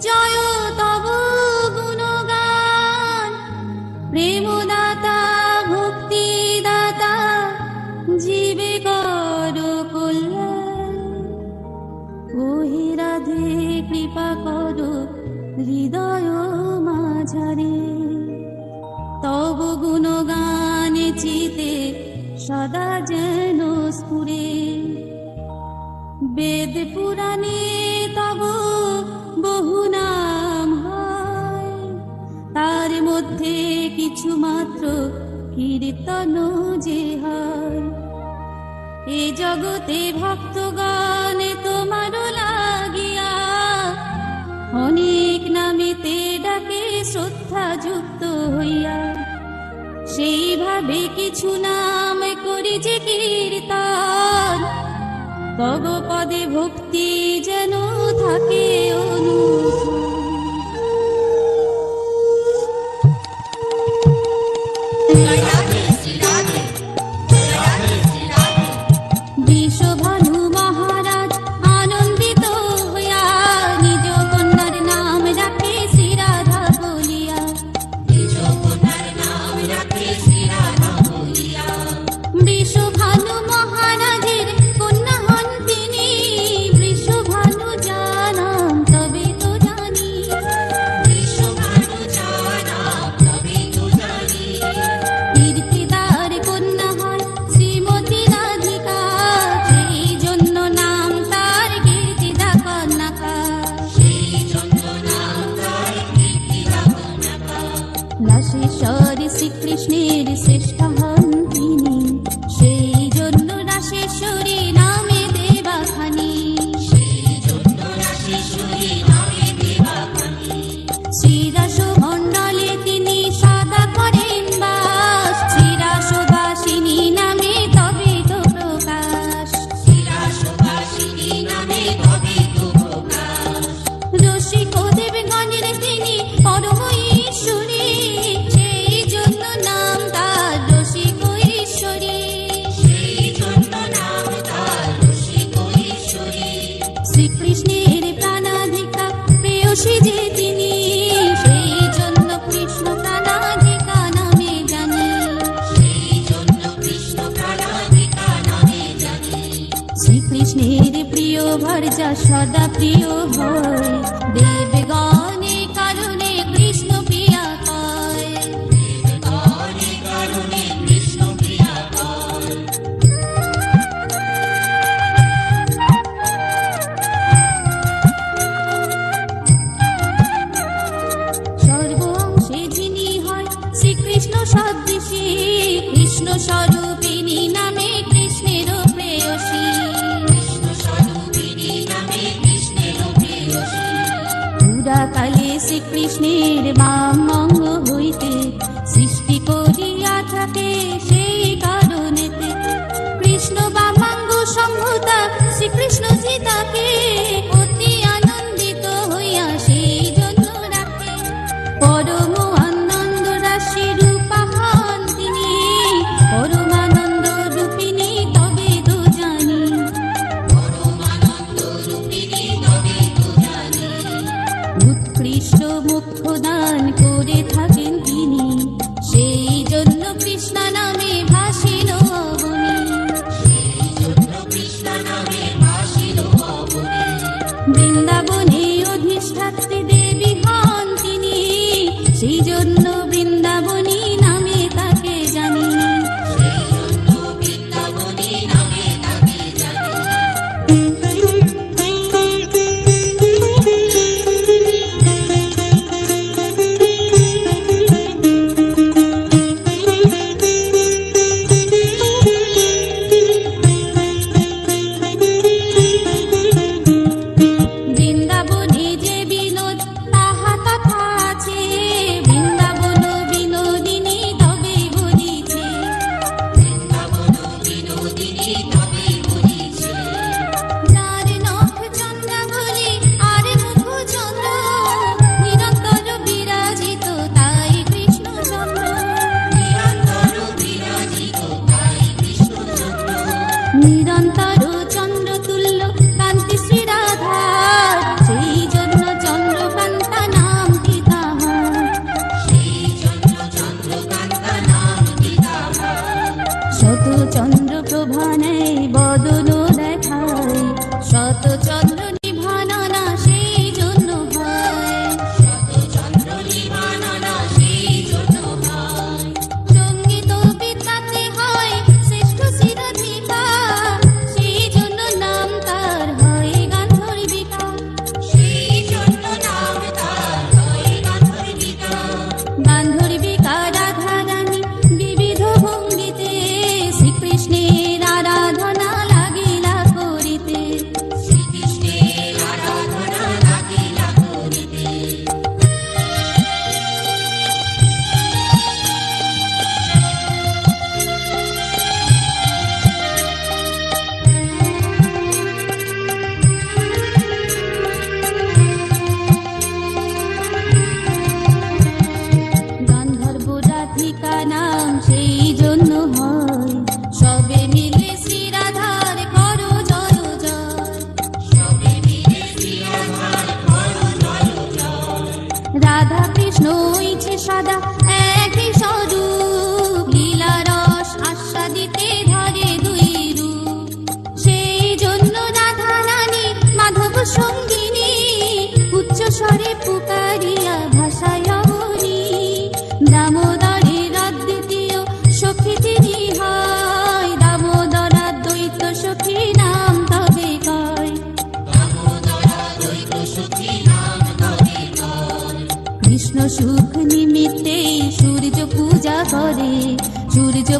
জয় তব গুণগান। প্রেমদাতা, ভক্তিদাতা, জীবে কর ওহে রাধে, কৃপা কর হৃদয় মাঝারে। তব গুণগানে চিতে সদা যেন স্ফুরে। বেদ পুরাণে কীর্তন যে হয়। এ জগতে ভক্তগণ তোমার লাগিয়া অনেক নামেতে ডাকে শ্রদ্ধা যুক্ত হইয়া। সেইভাবে কিছু নাম করি যে কীর্তন। তব পদে ভক্তি যেন থাকে। সদা প্রিয় হয়। দেবগণে কারণে কৃষ্ণ প্রিয়া হয়। সর্ব যিনি হয়। শ্রীকৃষ্ণ সদৃশী। কৃষ্ণ স্বরূপিণী শ্রীকৃষ্ণের বাম অঙ্গ হইতে সৃষ্টি করিয়া থাকে সেই কারণেতে কৃষ্ণ বামাঙ্গ সম্ভূতা শ্রীকৃষ্ণ সীতাকে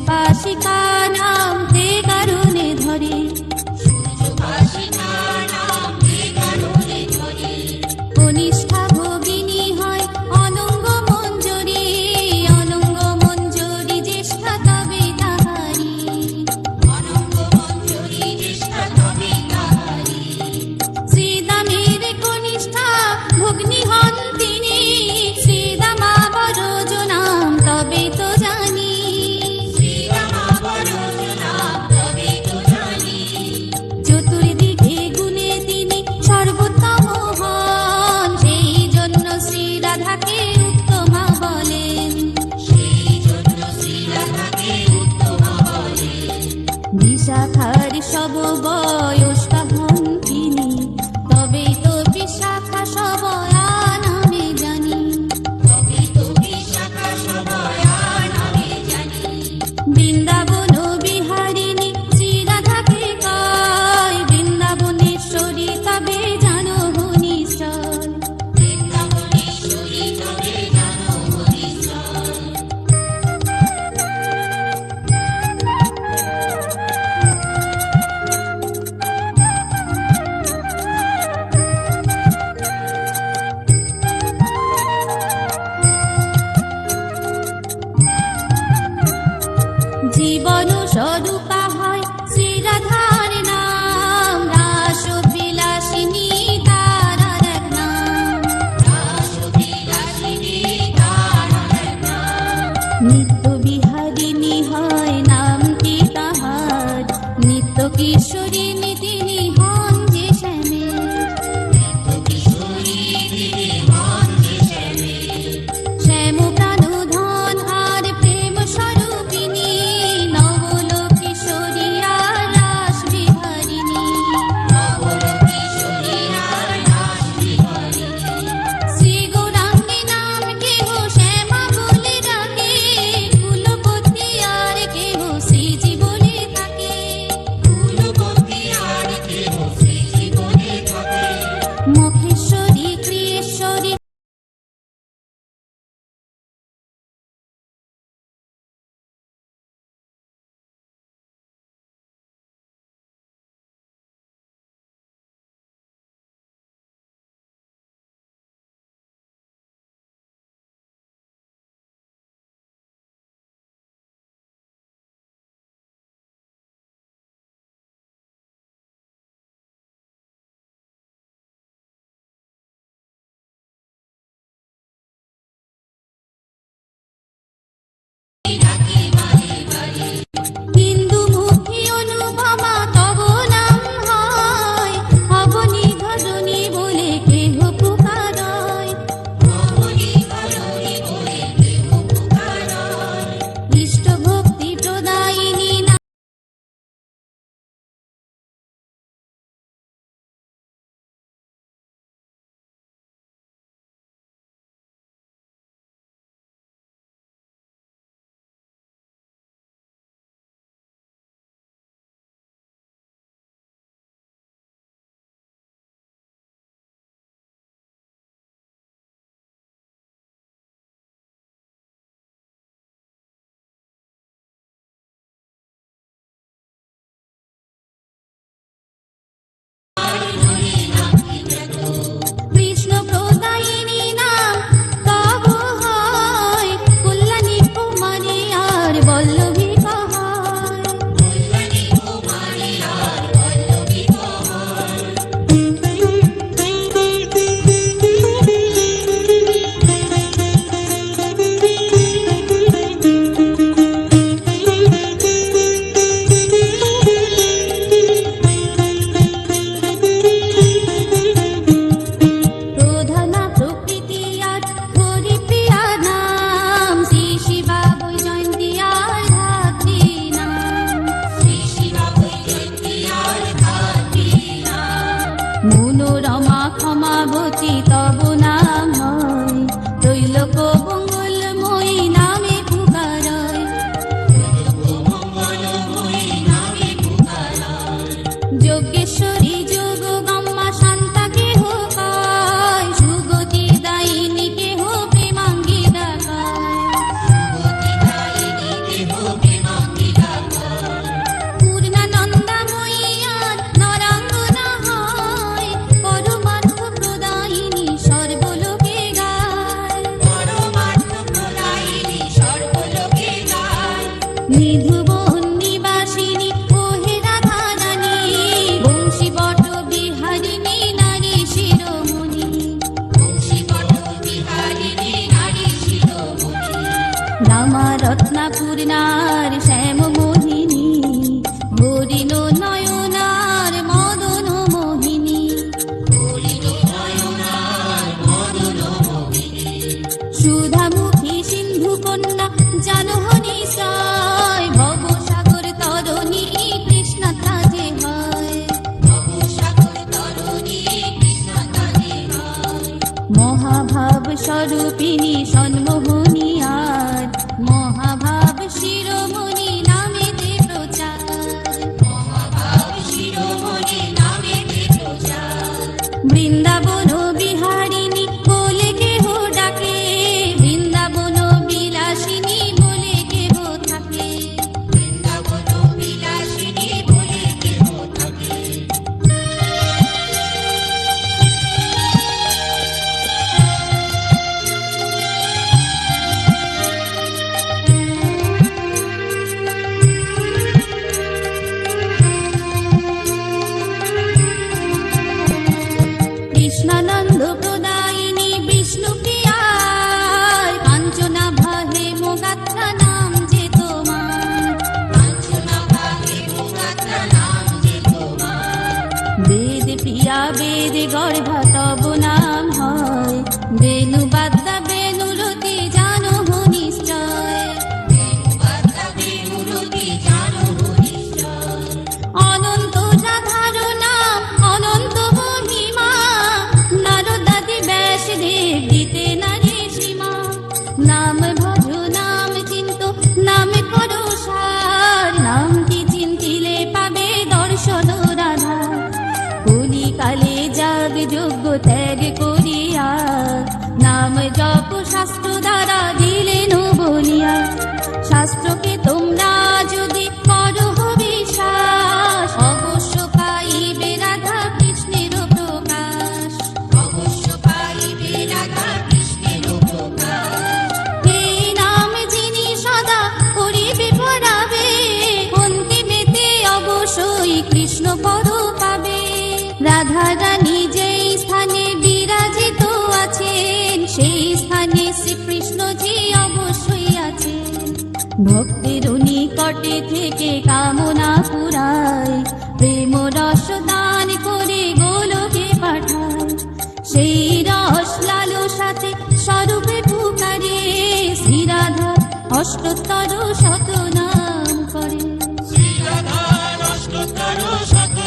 সূর্য পাশিকা নাম তে কারণে ধরে। Aquí, aquí. মহাভাব স্বরূপিণী সন্মোহনী আর মহা ভক্তের নিকটে থেকে কামনা পুরায় প্রেম রস দান করে গোলকে পাঠায় সেই রস লালো সাথে স্বরূপে পুকারে শ্রীরাধা অষ্টতর শত নাম করে। শ্রীরাধা অষ্টতর শত